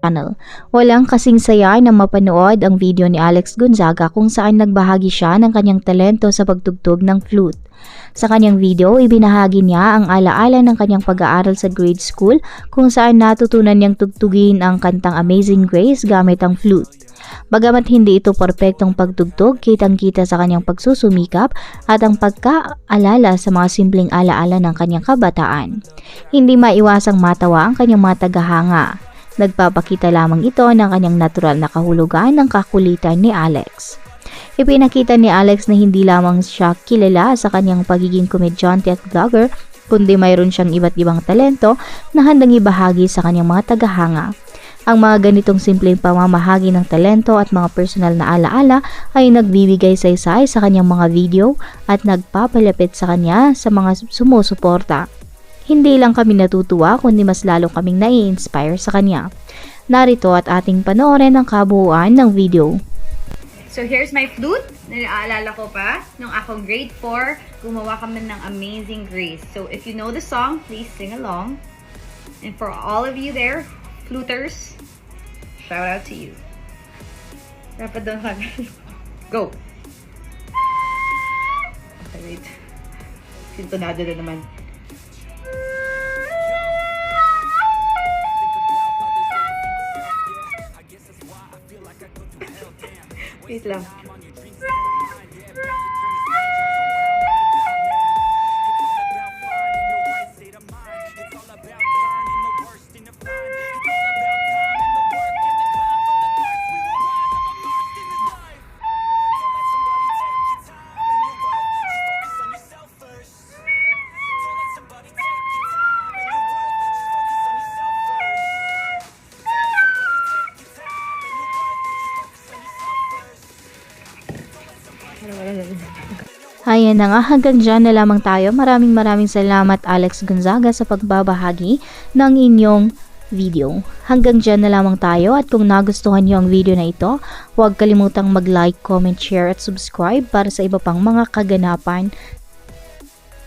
channel. Walang kasing saya na mapanood ang video ni Alex Gonzaga kung saan nagbahagi siya ng kanyang talento sa pagtugtog ng flute. Sa kanyang video, ibinahagi niya ang alaala ng kanyang pag-aaral sa grade school kung saan natutunan niyang tugtugin ang kantang Amazing Grace gamit ang flute. Bagamat hindi ito perpektong pagtugtog, kitang-kita sa kanyang pagsusumikap at ang pagkaalala sa mga simpleng alaala ng kanyang kabataan. Hindi maiwasang matawa ang kanyang mga tagahanga. Nagpapakita lamang ito ng kanyang natural na kahulugan ng kakulitan ni Alex. Ipinakita ni Alex na hindi lamang siya kilala sa kanyang pagiging komedyante at vlogger, kundi mayroon siyang iba't ibang talento na handang ibahagi sa kanyang mga tagahanga. Ang mga ganitong simpleng pamamahagi ng talento at mga personal na alaala ay nagbibigay saysay sa kanyang mga video at nagpapalapit sa kanya sa mga sumusuporta. Hindi lang kami natutuwa kundi mas lalo kaming nai-inspire sa kanya. Narito at ating panoorin ang kabuuan ng video. So here's my flute. Naalala ko pa, nung ako grade 4, gumawa kami ng Amazing Grace. So if you know the song, please sing along. And for all of you there, fluters, shout out to you. Dapat doon ka. Go! Okay, wait. Sintonado na naman. Wait lang. Ayan na nga, hanggang dyan na lamang tayo. Maraming maraming salamat Alex Gonzaga sa pagbabahagi ng inyong video. Hanggang dyan na lamang tayo at kung nagustuhan niyo ang video na ito, huwag kalimutang mag-like, comment, share at subscribe para sa iba pang mga kaganapan